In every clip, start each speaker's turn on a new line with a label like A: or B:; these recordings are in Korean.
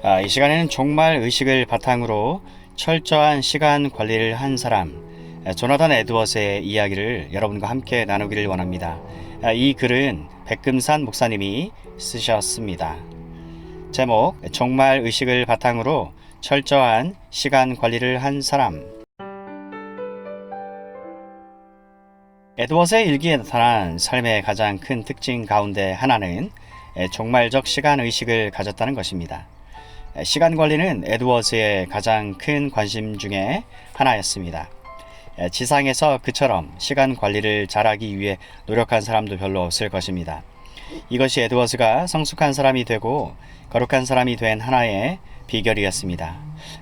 A: 아, 이 시간에는 종말 의식을 바탕으로 철저한 시간 관리를 한 사람, 아, 조나단 에드워스의 이야기를 여러분과 함께 나누기를 원합니다. 아, 이 글은 백금산 목사님이 쓰셨습니다. 제목, 종말 의식을 바탕으로 철저한 시간 관리를 한 사람. 에드워스의 일기에 나타난 삶의 가장 큰 특징 가운데 하나는 종말적 시간 의식을 가졌다는 것입니다. 시간 관리는 에드워스의 가장 큰 관심 중에 하나였습니다. 지상에서 그처럼 시간 관리를 잘하기 위해 노력한 사람도 별로 없을 것입니다. 이것이 에드워스가 성숙한 사람이 되고 거룩한 사람이 된 하나의 비결이었습니다.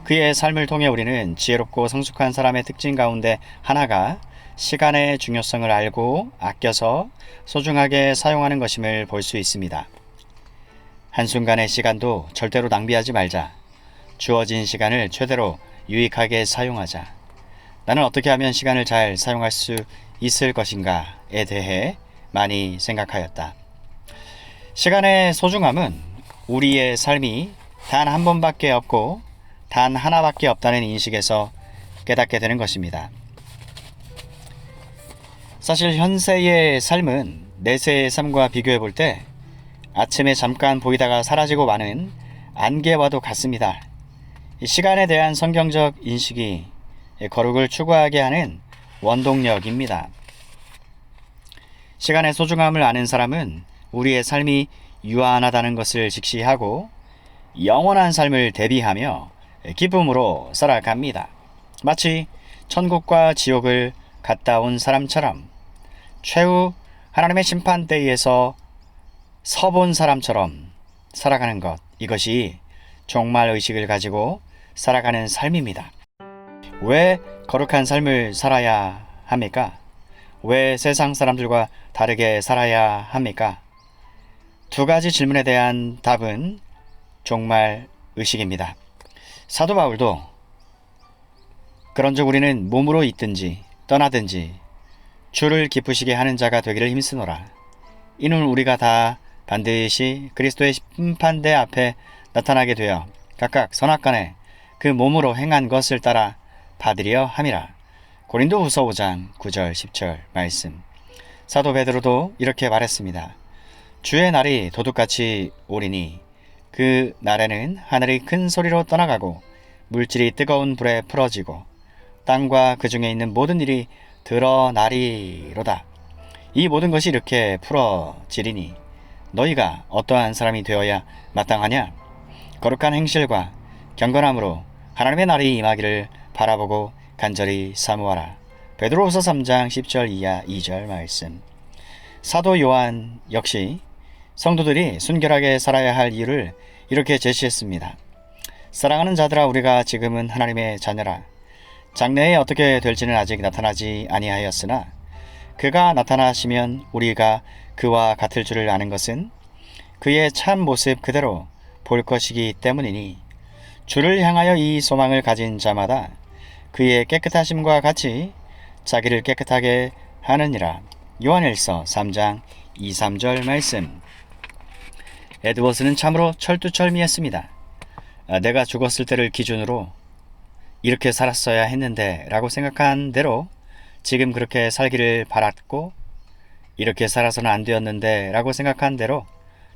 A: 그의 삶을 통해 우리는 지혜롭고 성숙한 사람의 특징 가운데 하나가 시간의 중요성을 알고 아껴서 소중하게 사용하는 것임을 볼 수 있습니다. 한순간의 시간도 절대로 낭비하지 말자. 주어진 시간을 최대로 유익하게 사용하자. 나는 어떻게 하면 시간을 잘 사용할 수 있을 것인가에 대해 많이 생각하였다. 시간의 소중함은 우리의 삶이 단 한 번밖에 없고 단 하나밖에 없다는 인식에서 깨닫게 되는 것입니다. 사실 현세의 삶은 내세의 삶과 비교해 볼 때 아침에 잠깐 보이다가 사라지고 마는 안개와도 같습니다. 시간에 대한 성경적 인식이 거룩을 추구하게 하는 원동력입니다. 시간의 소중함을 아는 사람은 우리의 삶이 유한하다는 것을 직시하고 영원한 삶을 대비하며 기쁨으로 살아갑니다. 마치 천국과 지옥을 갔다 온 사람처럼 최후 하나님의 심판대에서 서본 사람처럼 살아가는 것 이것이 종말 의식을 가지고 살아가는 삶입니다. 왜 거룩한 삶을 살아야 합니까? 왜 세상 사람들과 다르게 살아야 합니까? 두 가지 질문에 대한 답은 종말 의식입니다. 사도 바울도 그런즉 우리는 몸으로 있든지 떠나든지 주를 기쁘시게 하는 자가 되기를 힘쓰노라. 이는 우리가 다 반드시 그리스도의 심판대 앞에 나타나게 되어 각각 선악간에 그 몸으로 행한 것을 따라 받으려 함이라. 고린도 후서 5장 9절 10절 말씀. 사도 베드로도 이렇게 말했습니다. 주의 날이 도둑같이 오리니 그 날에는 하늘이 큰 소리로 떠나가고 물질이 뜨거운 불에 풀어지고 땅과 그 중에 있는 모든 일이 드러나리로다. 이 모든 것이 이렇게 풀어지리니 너희가 어떠한 사람이 되어야 마땅하냐? 거룩한 행실과 경건함으로 하나님의 날이 임하기를 바라보고 간절히 사모하라. 베드로후서 3장 10절 이하 2절 말씀. 사도 요한 역시 성도들이 순결하게 살아야 할 이유를 이렇게 제시했습니다. 사랑하는 자들아 우리가 지금은 하나님의 자녀라. 장래에 어떻게 될지는 아직 나타나지 아니하였으나 그가 나타나시면 우리가 그와 같을 줄을 아는 것은 그의 참 모습 그대로 볼 것이기 때문이니 주를 향하여 이 소망을 가진 자마다 그의 깨끗하심과 같이 자기를 깨끗하게 하느니라. 요한일서 3장 2, 3절 말씀. 에드워스는 참으로 철두철미했습니다. 아, 내가 죽었을 때를 기준으로 이렇게 살았어야 했는데 라고 생각한 대로 지금 그렇게 살기를 바랐고 이렇게 살아서는 안 되었는데 라고 생각한 대로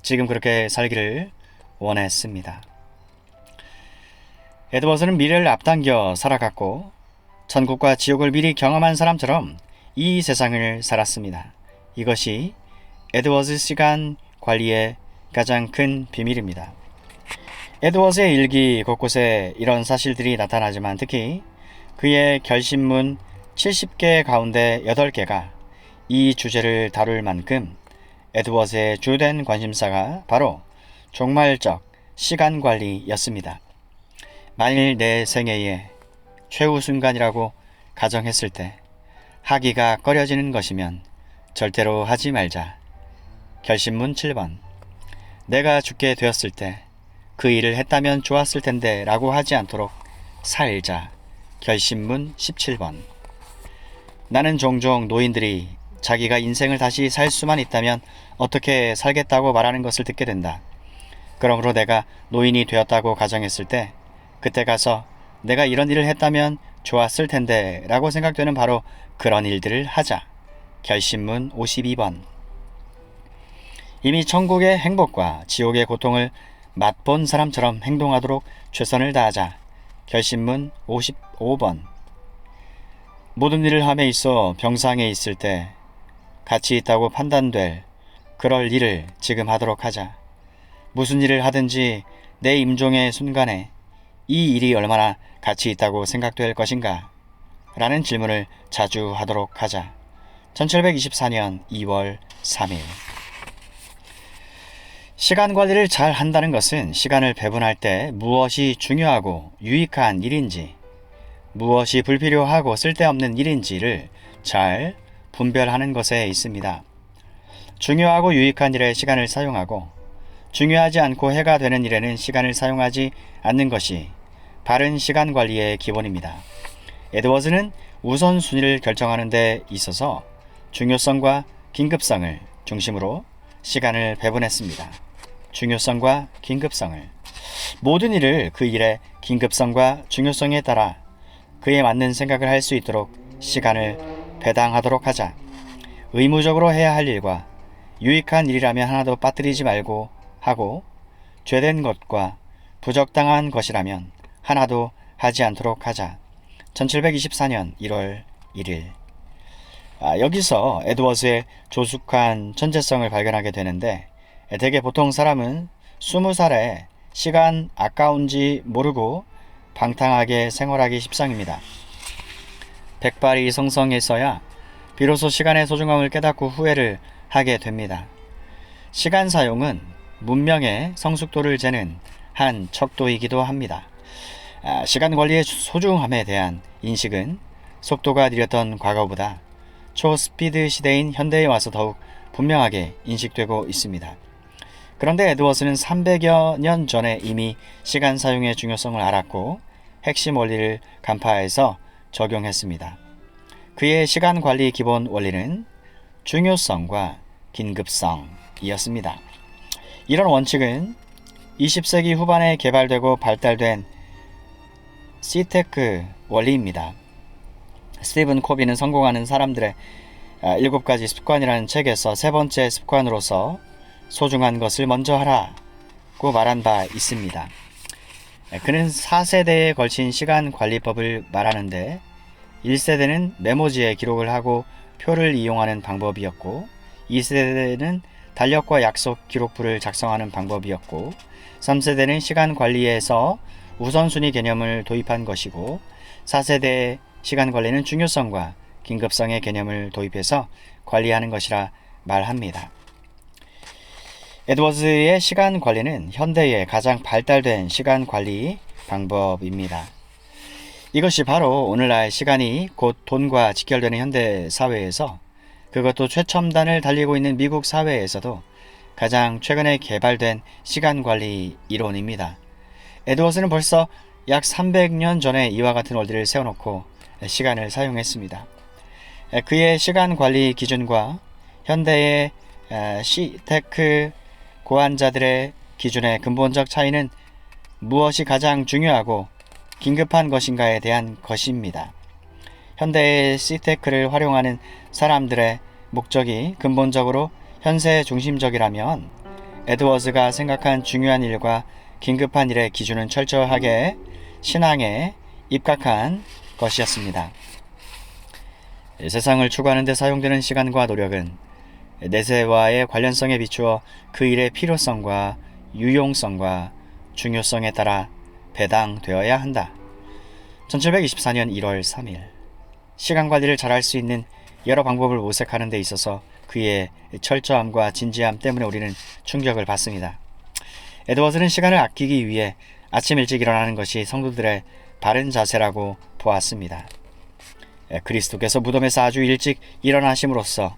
A: 지금 그렇게 살기를 원했습니다. 에드워스는 미래를 앞당겨 살아갔고 천국과 지옥을 미리 경험한 사람처럼 이 세상을 살았습니다. 이것이 에드워즈 시간 관리의 가장 큰 비밀입니다. 에드워즈의 일기 곳곳에 이런 사실들이 나타나지만 특히 그의 결심문 70개 가운데 8개가 이 주제를 다룰 만큼 에드워즈의 주된 관심사가 바로 종말적 시간 관리였습니다. 만일 내 생애의 최후 순간이라고 가정했을 때 하기가 꺼려지는 것이면 절대로 하지 말자. 결심문 7번. 내가 죽게 되었을 때 그 일을 했다면 좋았을 텐데 라고 하지 않도록 살자. 결심문 17번. 나는 종종 노인들이 자기가 인생을 다시 살 수만 있다면 어떻게 살겠다고 말하는 것을 듣게 된다. 그러므로 내가 노인이 되었다고 가정했을 때 그때 가서 내가 이런 일을 했다면 좋았을 텐데 라고 생각되는 바로 그런 일들을 하자. 결심문 52번. 이미 천국의 행복과 지옥의 고통을 맛본 사람처럼 행동하도록 최선을 다하자. 결심문 55번. 모든 일을 함에 있어 병상에 있을 때 가치 있다고 판단될 그럴 일을 지금 하도록 하자. 무슨 일을 하든지 내 임종의 순간에 이 일이 얼마나 가치 있다고 생각될 것인가? 라는 질문을 자주 하도록 하자. 1724년 2월 3일. 시간 관리를 잘 한다는 것은 시간을 배분할 때 무엇이 중요하고 유익한 일인지, 무엇이 불필요하고 쓸데없는 일인지를 잘 분별하는 것에 있습니다. 중요하고 유익한 일에 시간을 사용하고, 중요하지 않고 해가 되는 일에는 시간을 사용하지 않는 것이 바른 시간 관리의 기본입니다. 에드워즈는 우선순위를 결정하는 데 있어서 중요성과 긴급성을 중심으로 시간을 배분했습니다. 중요성과 긴급성을 모든 일을 그 일의 긴급성과 중요성에 따라 그에 맞는 생각을 할 수 있도록 시간을 배당하도록 하자. 의무적으로 해야 할 일과 유익한 일이라면 하나도 빠뜨리지 말고 하고 죄된 것과 부적당한 것이라면 하나도 하지 않도록 하자. 1724년 1월 1일. 아, 여기서 에드워즈의 조숙한 천재성을 발견하게 되는데 대개 보통 사람은 20살에 시간 아까운지 모르고 방탕하게 생활하기 십상입니다. 백발이 성성했어야 비로소 시간의 소중함을 깨닫고 후회를 하게 됩니다. 시간 사용은 문명의 성숙도를 재는 한 척도이기도 합니다. 아, 시간 관리의 소중함에 대한 인식은 속도가 느렸던 과거보다 초스피드 시대인 현대에 와서 더욱 분명하게 인식되고 있습니다. 그런데 에드워스는 300여 년 전에 이미 시간 사용의 중요성을 알았고 핵심 원리를 간파해서 적용했습니다. 그의 시간 관리 기본 원리는 중요성과 긴급성이었습니다. 이런 원칙은 20세기 후반에 개발되고 발달된 시테크 원리입니다. 스티븐 코비는 성공하는 사람들의 아, 일곱 가지 습관이라는 책에서 세 번째 습관으로서 소중한 것을 먼저 하라고 말한 바 있습니다. 그는 4세대에 걸친 시간 관리법을 말하는데 1세대는 메모지에 기록을 하고 표를 이용하는 방법이었고 2세대는 달력과 약속 기록부를 작성하는 방법이었고 3세대는 시간 관리에서 우선순위 개념을 도입한 것이고 4세대 시간 관리는 중요성과 긴급성의 개념을 도입해서 관리하는 것이라 말합니다. 에드워즈의 시간 관리는 현대의 가장 발달된 시간 관리 방법입니다. 이것이 바로 오늘날 시간이 곧 돈과 직결되는 현대 사회에서 그것도 최첨단을 달리고 있는 미국 사회에서도 가장 최근에 개발된 시간 관리 이론입니다. 에드워스는 벌써 약 300년 전에 이와 같은 원리를 세워놓고 시간을 사용했습니다. 그의 시간 관리 기준과 현대의 시테크 고환자들의 기준의 근본적 차이는 무엇이 가장 중요하고 긴급한 것인가에 대한 것입니다. 현대의 시테크를 활용하는 사람들의 목적이 근본적으로 현세 중심적이라면 에드워즈가 생각한 중요한 일과 긴급한 일의 기준은 철저하게 신앙에 입각한 것이었습니다. 세상을 추구하는 데 사용되는 시간과 노력은 내세와의 관련성에 비추어 그 일의 필요성과 유용성과 중요성에 따라 배당되어야 한다. 1724년 1월 3일 시간 관리를 잘할 수 있는 여러 방법을 모색하는 데 있어서 그의 철저함과 진지함 때문에 우리는 충격을 받습니다. 에드워즈는 시간을 아끼기 위해 아침 일찍 일어나는 것이 성도들의 바른 자세라고 보았습니다. 그리스도께서 무덤에서 아주 일찍 일어나심으로써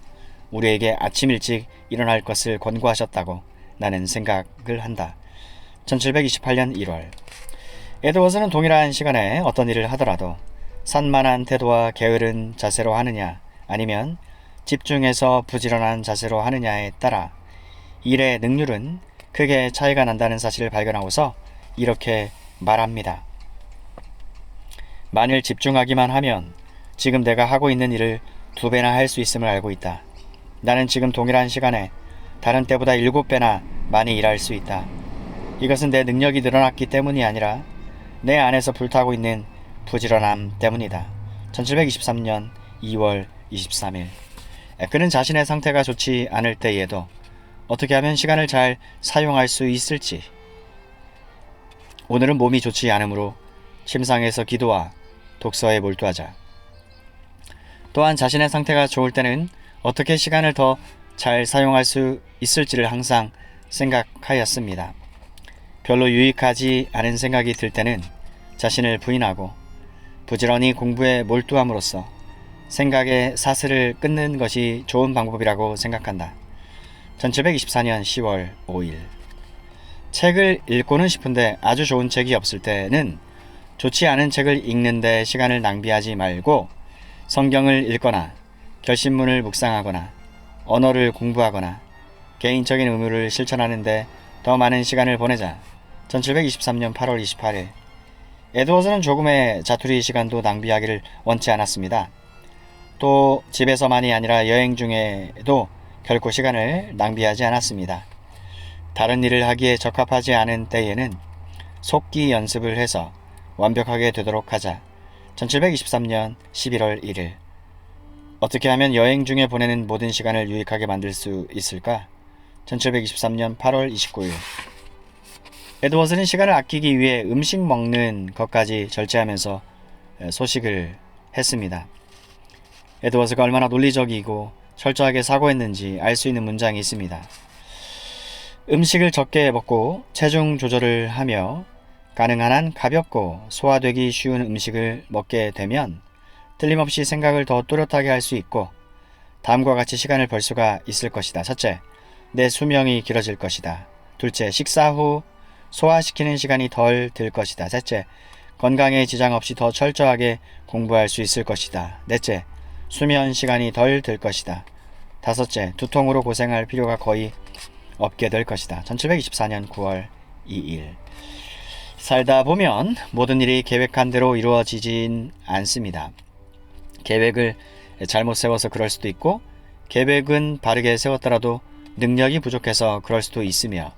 A: 우리에게 아침 일찍 일어날 것을 권고하셨다고 나는 생각을 한다. 1728년 1월 에드워즈는 동일한 시간에 어떤 일을 하더라도 산만한 태도와 게으른 자세로 하느냐 아니면 집중해서 부지런한 자세로 하느냐에 따라 일의 능률은 크게 차이가 난다는 사실을 발견하고서 이렇게 말합니다. 만일 집중하기만 하면 지금 내가 하고 있는 일을 두 배나 할 수 있음을 알고 있다. 나는 지금 동일한 시간에 다른 때보다 일곱 배나 많이 일할 수 있다. 이것은 내 능력이 늘어났기 때문이 아니라 내 안에서 불타고 있는 부지런함 때문이다. 1723년 2월 23일. 그는 자신의 상태가 좋지 않을 때에도 어떻게 하면 시간을 잘 사용할 수 있을지. 오늘은 몸이 좋지 않으므로 침상에서 기도와 독서에 몰두하자. 또한 자신의 상태가 좋을 때는 어떻게 시간을 더 잘 사용할 수 있을지를 항상 생각하였습니다. 별로 유익하지 않은 생각이 들 때는 자신을 부인하고 부지런히 공부에 몰두함으로써 생각의 사슬을 끊는 것이 좋은 방법이라고 생각한다. 1724년 10월 5일. 책을 읽고는 싶은데 아주 좋은 책이 없을 때는 좋지 않은 책을 읽는데 시간을 낭비하지 말고 성경을 읽거나 결신문을 묵상하거나 언어를 공부하거나 개인적인 의무를 실천하는데 더 많은 시간을 보내자. 1723년 8월 28일. 에드워즈는 조금의 자투리 시간도 낭비하기를 원치 않았습니다. 또 집에서만이 아니라 여행 중에도 결코 시간을 낭비하지 않았습니다. 다른 일을 하기에 적합하지 않은 때에는 속기 연습을 해서 완벽하게 되도록 하자. 1723년 11월 1일. 어떻게 하면 여행 중에 보내는 모든 시간을 유익하게 만들 수 있을까? 1723년 8월 29일. 에드워즈는 시간을 아끼기 위해 음식 먹는 것까지 절제하면서 소식을 했습니다. 에드워즈가 얼마나 논리적이고 철저하게 사고했는지 알 수 있는 문장이 있습니다. 음식을 적게 먹고 체중 조절을 하며 가능한 한 가볍고 소화되기 쉬운 음식을 먹게 되면 틀림없이 생각을 더 또렷하게 할 수 있고 다음과 같이 시간을 벌 수가 있을 것이다. 첫째, 내 수명이 길어질 것이다. 둘째, 식사 후 소화시키는 시간이 덜 들 것이다. 셋째, 건강에 지장 없이 더 철저하게 공부할 수 있을 것이다. 넷째, 수면 시간이 덜 들 것이다. 다섯째, 두통으로 고생할 필요가 거의 없게 될 것이다. 1724년 9월 2일. 살다 보면 모든 일이 계획한 대로 이루어지진 않습니다. 계획을 잘못 세워서 그럴 수도 있고, 계획은 바르게 세웠더라도 능력이 부족해서 그럴 수도 있으며,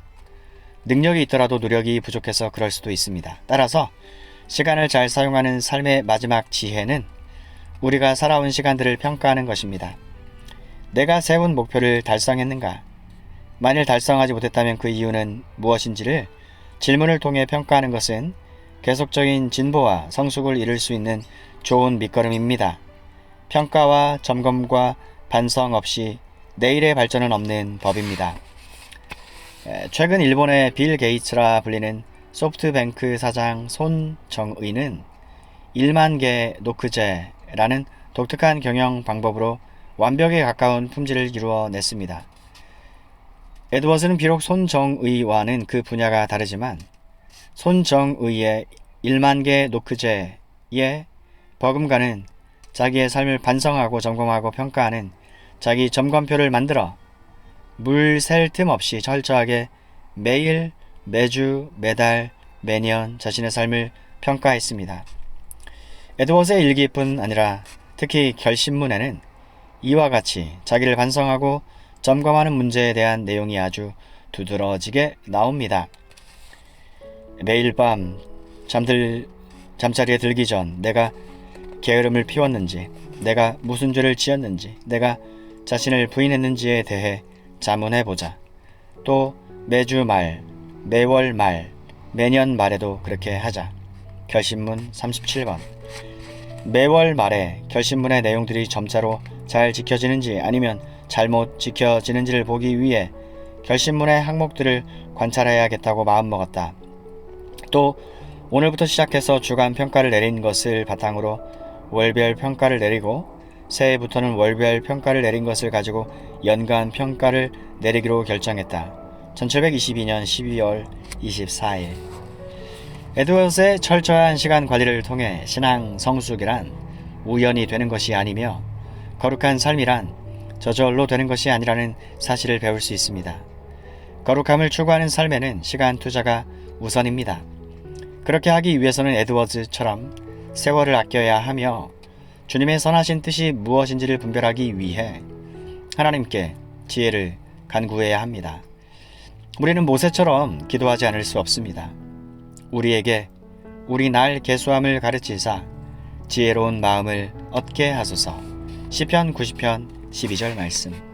A: 능력이 있더라도 노력이 부족해서 그럴 수도 있습니다. 따라서 시간을 잘 사용하는 삶의 마지막 지혜는 우리가 살아온 시간들을 평가하는 것입니다. 내가 세운 목표를 달성했는가? 만일 달성하지 못했다면 그 이유는 무엇인지를 질문을 통해 평가하는 것은 계속적인 진보와 성숙을 이룰 수 있는 좋은 밑거름입니다. 평가와 점검과 반성 없이 내일의 발전은 없는 법입니다. 최근 일본의 빌 게이츠라 불리는 소프트뱅크 사장 손정의는 1만 개 노크제라는 독특한 경영 방법으로 완벽에 가까운 품질을 이루어냈습니다. 에드워즈는 비록 손정의와는 그 분야가 다르지만 손정의의 1만 개 노크제의 버금가는 자기의 삶을 반성하고 점검하고 평가하는 자기 점검표를 만들어 물 셀 틈 없이 철저하게 매일, 매주, 매달, 매년 자신의 삶을 평가했습니다. 에드워즈의 일기뿐 아니라 특히 결심문에는 이와 같이 자기를 반성하고 점검하는 문제에 대한 내용이 아주 두드러지게 나옵니다. 매일 밤 잠들 잠자리에 들기 전 내가 게으름을 피웠는지, 내가 무슨 죄를 지었는지, 내가 자신을 부인했는지에 대해 자문해 보자. 또 매주 말, 매월 말, 매년 말에도 그렇게 하자. 결심문 37번. 매월 말에 결심문의 내용들이 점차로 잘 지켜지는지 아니면 잘못 지켜지는지를 보기 위해 결심문의 항목들을 관찰해야겠다고 마음먹었다. 또 오늘부터 시작해서 주간 평가를 내린 것을 바탕으로 월별 평가를 내리고 새해부터는 월별 평가를 내린 것을 가지고 연간 평가를 내리기로 결정했다. 1722년 12월 24일 에드워스의 철저한 시간 관리를 통해 신앙 성숙이란 우연이 되는 것이 아니며 거룩한 삶이란 저절로 되는 것이 아니라는 사실을 배울 수 있습니다. 거룩함을 추구하는 삶에는 시간 투자가 우선입니다. 그렇게 하기 위해서는 에드워즈처럼 세월을 아껴야 하며 주님의 선하신 뜻이 무엇인지를 분별하기 위해 하나님께 지혜를 간구해야 합니다. 우리는 모세처럼 기도하지 않을 수 없습니다. 우리에게 우리 날 개수함을 가르치사 지혜로운 마음을 얻게 하소서. 시편 90편 12절 말씀.